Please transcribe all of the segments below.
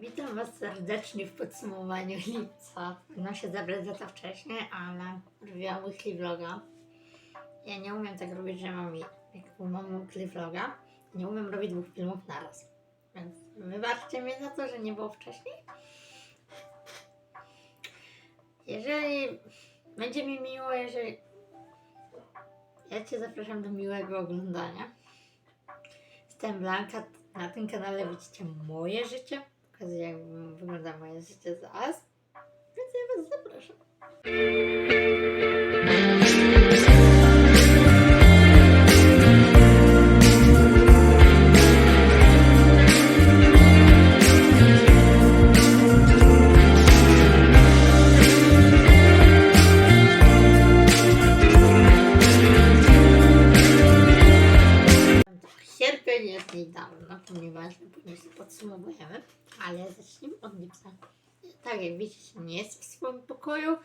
Witam Was serdecznie w podsumowaniu lipca. No się zabrać za to wcześniej, ale robiłam weekly vloga. Ja nie umiem tak robić, że mam, mam weekly vloga, nie umiem robić dwóch filmów naraz. Więc wybaczcie mnie za to, że nie było wcześniej. Jeżeli będzie mi miło, jeżeli ja Cię zapraszam do miłego oglądania. Jestem Blanka, na tym kanale widzicie moje życie, pokazuję jak wygląda moje życie zaraz, więc ja Was zapraszam. Jest niedawno, ponieważ później sobie podsumowujemy, ale zacznijmy od lipca. Tak jak widzicie, nie jest w swoim pokoju,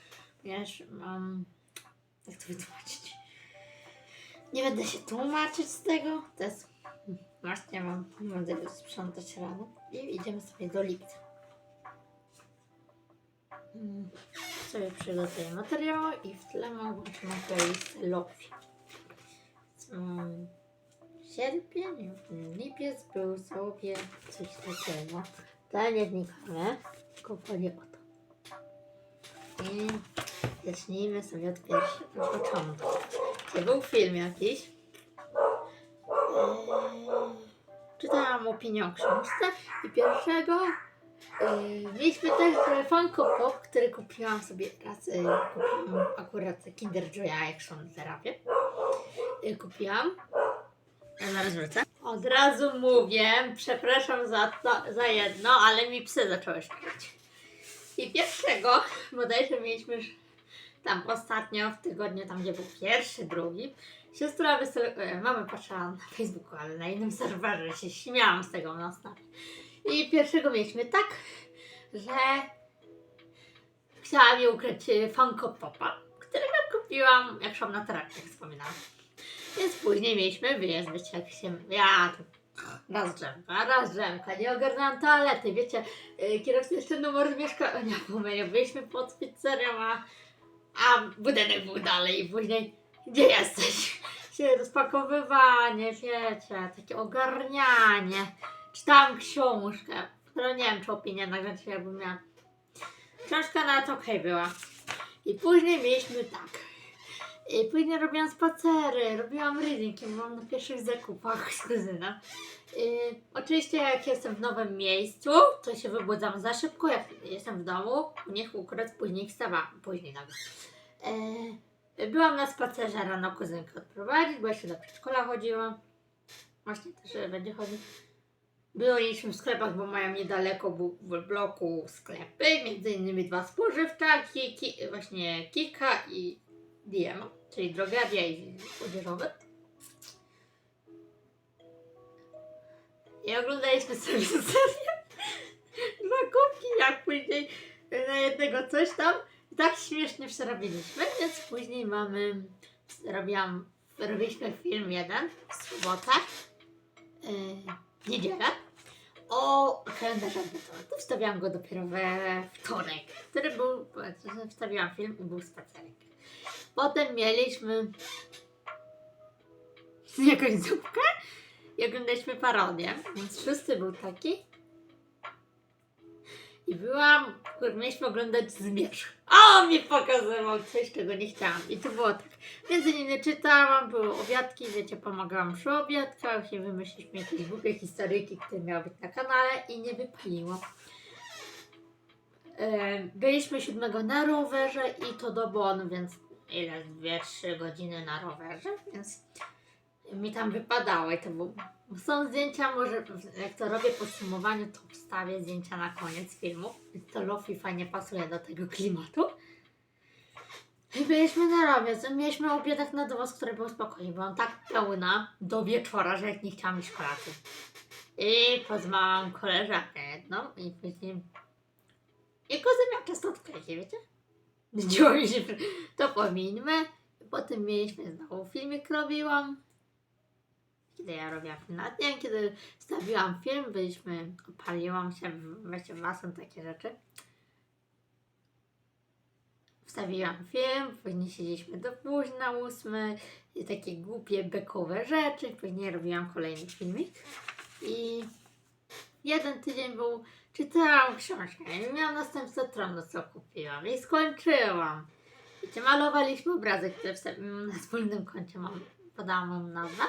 ponieważ mam... Jak to wytłumaczyć? Nie będę się tłumaczyć z tego, to jest... Właśnie mam, będę sprzątać rano i idziemy sobie do lipca. Mm, Sobie przygotuję materiały i w tle mam włączoną playlistę Lofi. Mm, Sierpień, lipiec był sobie coś takiego. To nie wnikamy, tylko chodzi o to. I zacznijmy sobie od pierwszego początku. Czy był film jakiś? Eee, czytałam opinię o książce i pierwszego eee, mieliśmy też Funko Pop, który kupiłam sobie raz, eee, kupiłam akurat Kinder Joya, są terapię. Eee, kupiłam ja. Od razu mówię, przepraszam za, to, za jedno, ale mi psy zaczęły szczekać. I pierwszego, bodajże mieliśmy tam ostatnio w tygodniu, tam gdzie był pierwszy, drugi, siostra wysel... mamy patrzyła na Facebooku, ale na innym serwerze się śmiałam z tego na stanie. I pierwszego mieliśmy tak, że chciałam mi ukryć e, Funko Popa, którego kupiłam, jak szłam na jak wspominałam. Więc później mieliśmy wiecie, jak się... Ja. Raz drzemka, raz drzemka, nie ogarnęłam toalety, wiecie, yy, kierowca jeszcze numer mieszkania pomylił, byliśmy pod pizzerią, a, a budynek był dalej i później, gdzie jesteś? Się rozpakowywanie, wiecie, takie ogarnianie, czytałam książkę, którą nie wiem, czy opinię nagrać, jakbym miała. Książka nawet okej była. I później mieliśmy tak, i później robiłam spacery, robiłam reading, ja byłam na pierwszych zakupach z kuzynem. I oczywiście jak jestem w nowym miejscu, to się wybudzam za szybko, jak jestem w domu, u nich akurat później wstawałam, później nawet. E, byłam na spacerze rano kuzynkę odprowadzić, bo jeszcze do przedszkola chodziłam. Właśnie też będzie chodzić. Byliśmy w sklepach, bo mają niedaleko w bloku sklepy, między innymi dwa spożywczaki, ki, właśnie Kika i Diem, czyli drogeria i odzieżowe. I oglądaliśmy sobie serię zakupki, jak później na jednego coś tam. I tak śmiesznie przerobiliśmy, więc później mamy, robiłam, robiliśmy film jeden w sobotę, yy, w niedzielę o kalendarzu adwentowym. To wstawiałam go dopiero we wtorek, który był, wstawiłam film i był spacerek. Potem mieliśmy jakąś zupkę i oglądaliśmy parodię, więc szósty był taki. I byłam, mieliśmy oglądać Zmierzch. A on mi pokazywał coś, czego nie chciałam. I to było tak. Między innymi czytałam, były obiadki, wiecie, pomagałam przy obiadkach i wymyśliliśmy jakieś głupie historyjki, które miały być na kanale i nie wypaliło. Byliśmy siódmego na rowerze i to do Bonn, więc ile? Dwie, trzy godziny na rowerze, więc mi tam wypadało i to było. Są zdjęcia, może jak to robię podsumowanie, to wstawię zdjęcia na koniec filmu. To Lofi fajnie pasuje do tego klimatu. I byliśmy na rowerze, mieliśmy obiadek na dowóz, który był spokojny. Byłam tak pełna do wieczora, że jak nie chciałam iść kolacji. I poznałam koleżankę jedną i później... Kozy miał częstotkę, wiecie? Zdziło mi się, to pomińmy. Potem mieliśmy znowu filmik robiłam. kiedy ja robiłam film na dnie, kiedy stawiłam film, byliśmy, paliłam się, wiecie, basen, takie rzeczy. Wstawiłam film, później siedzieliśmy do późna, ósmy, i takie głupie, bekowe rzeczy, później robiłam kolejny filmik i jeden tydzień był, czytałam książkę i miałam następcę tronu, co kupiłam i skończyłam. Wiecie, malowaliśmy obrazek, który wsta- na wspólnym koncie mam, podałam mu nazwę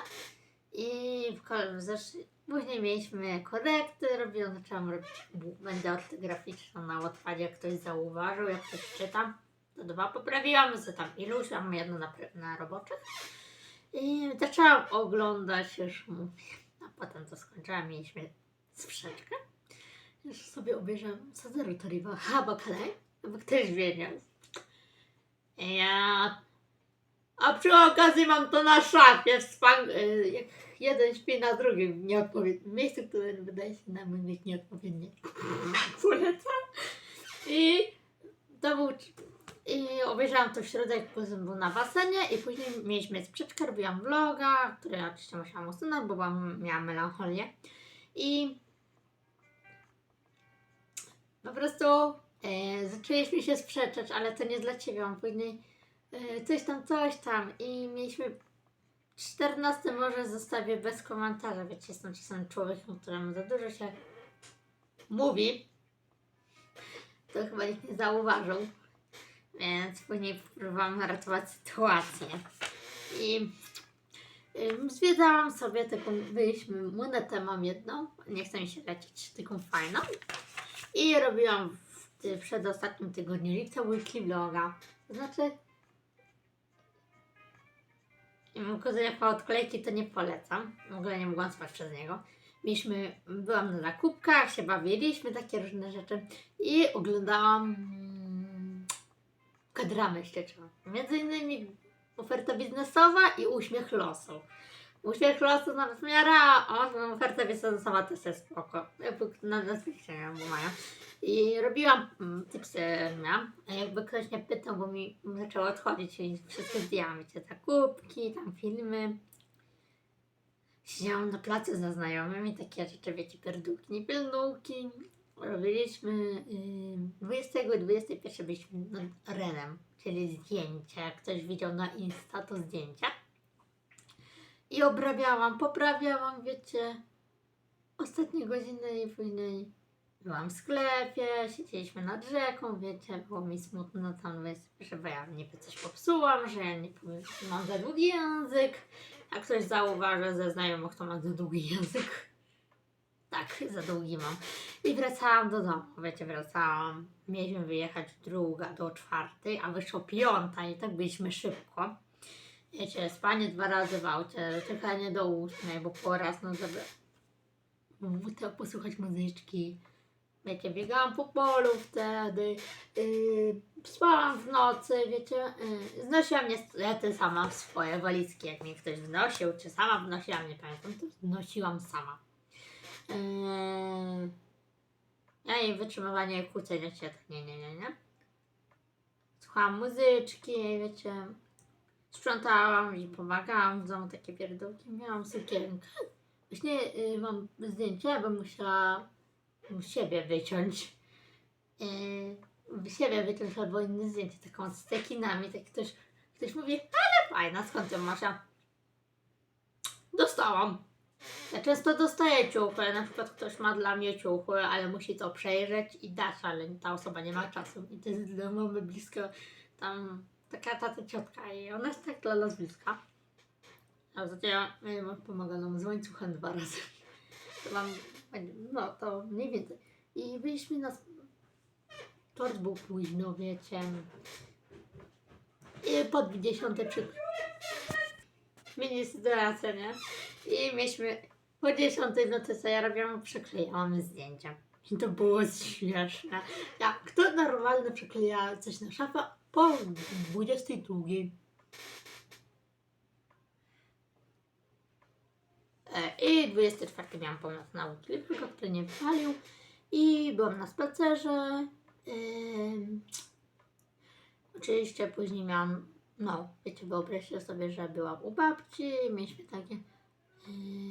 i w, w zesz- później mieliśmy korekty, robiłam, zaczęłam robić będę ortograficzną na Wattpadzie, jak ktoś zauważył, jak ktoś czyta, to dwa poprawiłam, co tam iluś, mam jedno na, na roboczych i zaczęłam oglądać, już mówię, a potem to skończyłam, mieliśmy sprzeczkę. Już sobie obejrzałam, co za rotoriwa, haba kalej, bo ktoś wiedział. Ja... A przy okazji mam to na szafie, span... y, jak jeden śpi na drugim, nieodpowiednim miejscu, które wydaje się na mój wiek nieodpowiednie. Polecam. I to był... I obejrzałam to w środę, jak potem był na basenie i później mieliśmy sprzeczkę, robiłam vloga, który oczywiście musiałam usunąć, bo byłam, miałam melancholię. I po prostu e, zaczęliśmy się sprzeczać, ale to nie dla ciebie, on później e, coś tam, coś tam i mieliśmy 14 może zostawię bez komentarza, wiecie, jestem czasem człowiekiem, któremu za dużo się mówi. To chyba nikt nie zauważył, więc później próbowałam ratować sytuację. I zwiedzałam sobie taką, byliśmy, monetę mam jedną, nie chcę mi się lecieć, taką fajną. I robiłam w przedostatnim tygodniu lipca weekly vloga. Znaczy, i mam korzenia od kolejki, to nie polecam. W ogóle nie mogłam spać przez niego. Mieliśmy, byłam na zakupkach, się bawiliśmy, takie różne rzeczy. I oglądałam mm, kadramy śledczą. Między innymi oferta biznesowa i uśmiech losu. Uśmiech losu nawet w miarę, a on, oferta biznesowa też jest spoko. Na Netflixie nie mają. I robiłam mm, tipsy, miałam. A jakby ktoś mnie pytał, bo mi zaczęło odchodzić i wszystko zdjęłam, wiecie, zakupki, tam filmy. Siedziałam na placu ze znajomymi, takie rzeczy, wiecie, pierdółki, pierdółki. Robiliśmy yy, 20 i 21 byliśmy nad Renem, czyli zdjęcia. Jak ktoś widział na Insta, to zdjęcia. I obrabiałam, poprawiałam, wiecie, ostatnie godziny i później byłam w sklepie, siedzieliśmy nad rzeką, wiecie, było mi smutno tam, że ja niby coś popsułam, że ja nie powiem, mam za długi język. Jak ktoś zauważy ze znajomych, to mam za długi język. Tak, za długi mam. I wracałam do domu, wiecie, wracałam. Mieliśmy wyjechać druga do czwartej, a wyszło piąta i tak byliśmy szybko. Wiecie, spanie dwa razy w aucie, czekanie do ósmej, bo po raz, no żeby to posłuchać muzyczki. Wiecie, biegałam po polu wtedy, yy, spałam w nocy, wiecie, yy, znosiłam niestety sama swoje walizki, jak mnie ktoś wnosił, czy sama wnosiłam, nie pamiętam, to wnosiłam sama. Yy, ja i wytrzymywanie kłócenia się, to nie, nie, nie, nie. Słuchałam muzyczki, wiecie, sprzątałam i pomagałam w domu takie pierdółki, miałam sukienkę. Właśnie yy, mam zdjęcie, bo musiała siebie wyciąć. Yy, siebie wyciąć albo inne zdjęcie, taką z cekinami, tak ktoś, ktoś mówi, ale fajna, skąd ją masz? Dostałam. Ja często dostaję ciuchy, na przykład ktoś ma dla mnie ciuchy, ale musi to przejrzeć i dać, ale ta osoba nie ma czasu. I to jest dla mamy blisko, tam taka tata ciotka i ona jest tak dla nas bliska. A zatem ja mam pomaga nam z łańcuchem dwa razy. To mam, no to mniej więcej. I byliśmy na... Tort był późno, wiecie. I pod dziesiąte przy... Mini sytuacja, nie? I mieliśmy po dziesiątej w nocy, co ja robiłam, przeklejałam zdjęcia. I to było śmieszne. Jak kto normalny przykleja coś na szafę po 22. E, I 24 miałam pomoc nauki, tylko który nie wypalił. I byłam na spacerze. Ym, oczywiście później miałam, no, wiecie, wyobraźcie sobie, że byłam u babci, mieliśmy takie Yy.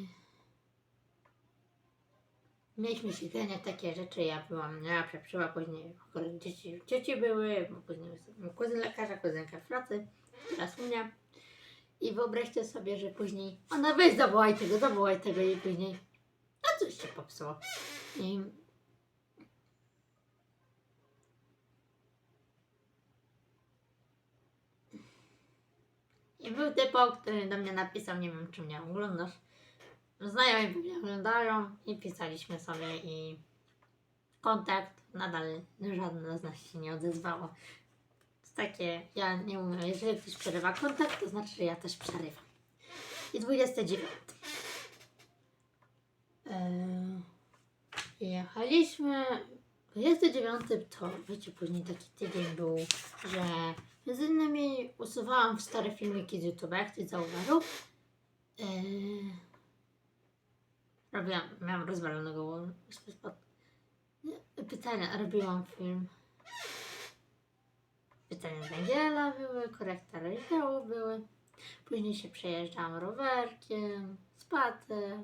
Mieliśmy siedzenie, takie rzeczy, ja byłam najlepsza przyła, później dzieci, dzieci były, później kuzyn lekarza, kuzynka w pracy, teraz u mnie. I wyobraźcie sobie, że później ona weź zawołaj tego, zawołaj tego i później a coś się popsuło. I I był typo, który do mnie napisał, nie wiem czy mnie oglądasz. Znajomi mnie oglądają i pisaliśmy sobie i kontakt nadal żadne z nas się nie odezwało. To takie, ja nie umiem, jeżeli ktoś przerywa kontakt, to znaczy, że ja też przerywam. I 29. Eee, jechaliśmy. 29 to wiecie, później taki tydzień był, że między innymi usuwałam stare filmiki z YouTube, jak ktoś zauważył. Eee, robiłam, miałam rozwalonego głowę. Pytania, robiłam film. Pytania z Angiela były, korekta rozdziału były. Później się przejeżdżałam rowerkiem, spacer,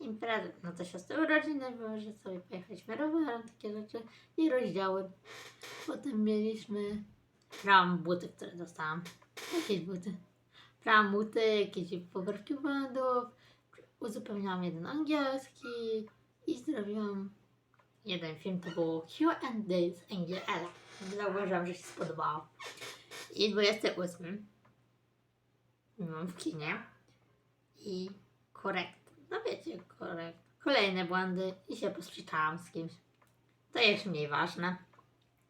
imprezy. No to siostry urodziny były, że sobie pojechaliśmy rowerem, takie rzeczy i rozdziały. Potem mieliśmy, brałam buty, które dostałam. Jakieś buty. Brałam buty, jakieś poprawki błędów, uzupełniałam jeden angielski i zrobiłam jeden film, to było Q&A z Angiela. Zauważyłam, że się spodobało. I 28 byłam w kinie i korekt. No wiecie, korekt. Kolejne błędy i się posprzątałam z kimś. To jest mniej ważne.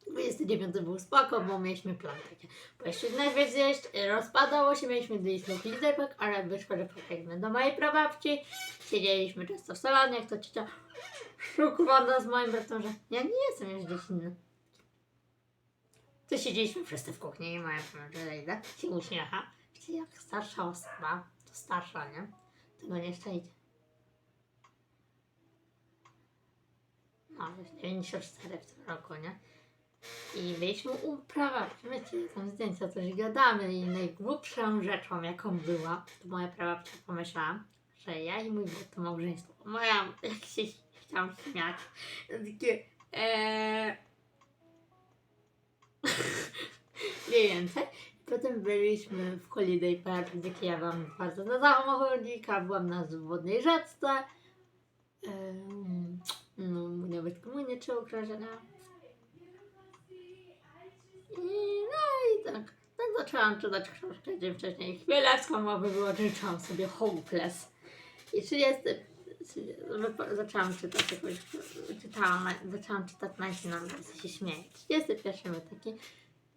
29 był spoko, bo mieliśmy plan takie. Poszliśmy najpierw zjeść, rozpadało się, mieliśmy zjeść do flizdepek, ale wyszło, że pojechaliśmy do mojej prababci. Siedzieliśmy często w salonie, jak to ciocia szokowała z moim bratem, że ja nie jestem już gdzieś inny. To siedzieliśmy wszyscy w kuchni i moja koleżanka się uśmiecha. Wiecie, jak starsza osoba, to starsza, nie? Tego nie szczęście. No, już 94 w tym roku, nie? I byliśmy u prababci, wiecie, tam zdjęcia coś gadamy i najgłupszą rzeczą, jaką była, to moja prababcia pomyślała, że ja i mój brat to małżeństwo. Moja, jak się chciałam śmiać, takie, eee... mniej więcej. Potem byliśmy w Holiday Park, gdzie ja byłam bardzo na samochodzika, byłam na wodnej rzeczce. Em, no, nawet komunię czy okrążenia. No i tak, tak zaczęłam czytać książkę dzień wcześniej. Chmielewską mowy było, czytałam sobie Hopeless. I 30, wypo- zaczęłam czytać jakoś, czytałam, zaczęłam czytać Nightingale, się śmieję. 31 był taki,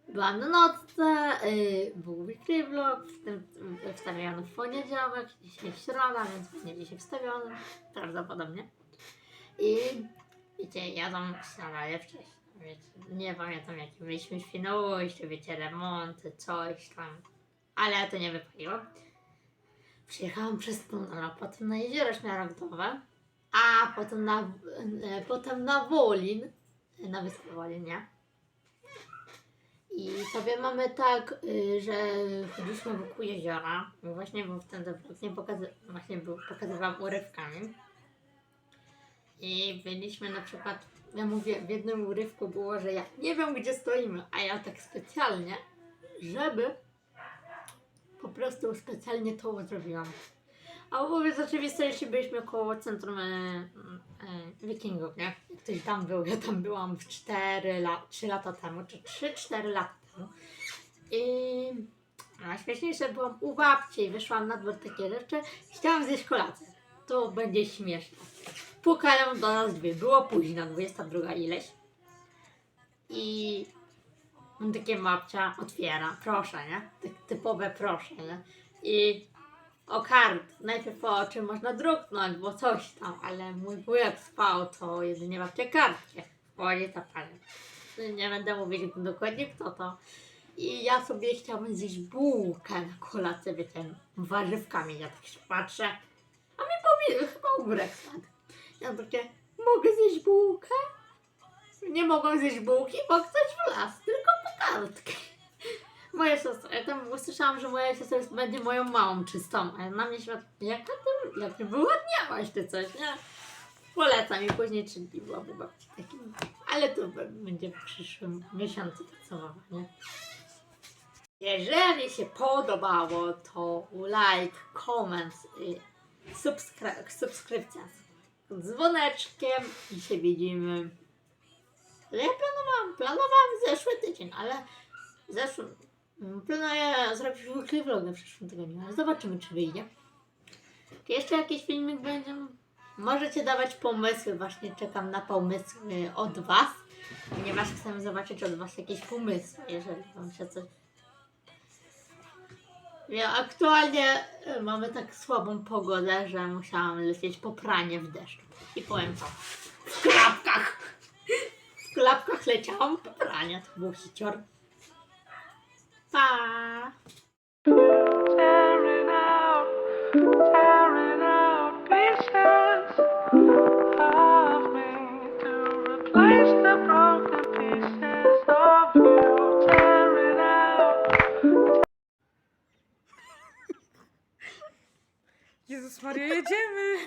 byłam na nocce, yy, był weekly vlog, w tym wstawiony w poniedziałek, dzisiaj środa, więc pewnie dzisiaj wstawiony, prawdopodobnie. I wiecie, jadą śniadanie wcześniej. Wiecie, nie pamiętam jaki byliśmy w Świnoujściu, wiecie, remonty, coś tam. Ale to nie wypaliłam. Przyjechałam przez tunel, potem na jezioro Szmaragdowe, a potem na, e, potem na Wolin, na wyspę Wolin, nie? I sobie mamy tak, y, że chodziliśmy wokół jeziora. Właśnie był wtedy vlog nie właśnie był, pokazywałam urywkami. I byliśmy na przykład, ja mówię, w jednym urywku było, że ja nie wiem gdzie stoimy, a ja tak specjalnie, żeby po prostu specjalnie to zrobiłam. A mówiąc rzeczywistości byliśmy koło centrum e, e, wikingów, nie? Ktoś tam był, ja tam byłam w 4 lat, 3 lata temu, czy 3-4 lata temu. I najśmieszniejsze byłam u babci i wyszłam na dwór takie rzeczy. Chciałam zjeść kolację. To będzie śmieszne. Pukają do nas drzwi. Było późno, 22 ileś. I mam takie babcia otwiera, proszę, nie? Tak typowe proszę, nie? I o kart, najpierw o czym można druknąć, bo coś tam, ale mój wujek spał, to jedynie babcia kartkę. Wchodzi ta pani. Nie będę mówić dokładnie kto to. I ja sobie chciałabym zjeść bułkę na kolację, wiecie, warzywkami. Ja tak się patrzę, mi powie, chyba ogórek. Ja takie, mogę zjeść bułkę? Nie mogą zjeść bułki, bo ktoś wlazł, tylko po kartkę. Moja siostra, ja tam usłyszałam, że moja siostra jest, będzie moją małą czystą, a na mnie świat, jaka ty, jak ty wyładniałaś ty coś, nie? Polecam i później trzy dni była u babci takim, ale to będzie w przyszłym miesiącu podsumowanie. Jeżeli się podobało, to like, comment, subskry- subskrypcja z dzwoneczkiem i się widzimy. Ja planowałam, planowałam zeszły tydzień, ale zeszły, mm, planuję zrobić weekly vlog w przyszłym tygodniu, ale zobaczymy czy wyjdzie. Czy jeszcze jakiś filmik będzie? Możecie dawać pomysły, właśnie czekam na pomysły od Was, ponieważ chcę zobaczyć od Was jakieś pomysły, jeżeli Wam się coś... Ja aktualnie y, mamy tak słabą pogodę, że musiałam lecieć po pranie w deszczu. I powiem to, w klapkach! W klapkach leciałam po pranie, to był hicior. Pa! Jezus Maria, jedziemy!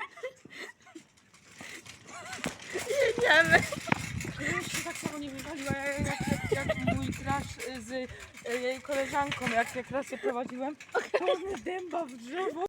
Jedziemy! Ja się tak samo nie wywaliła jak, jak, jak, mój crush z e, jej koleżanką, jak, jak raz się prowadziłem. Mnie dęba w drzewo.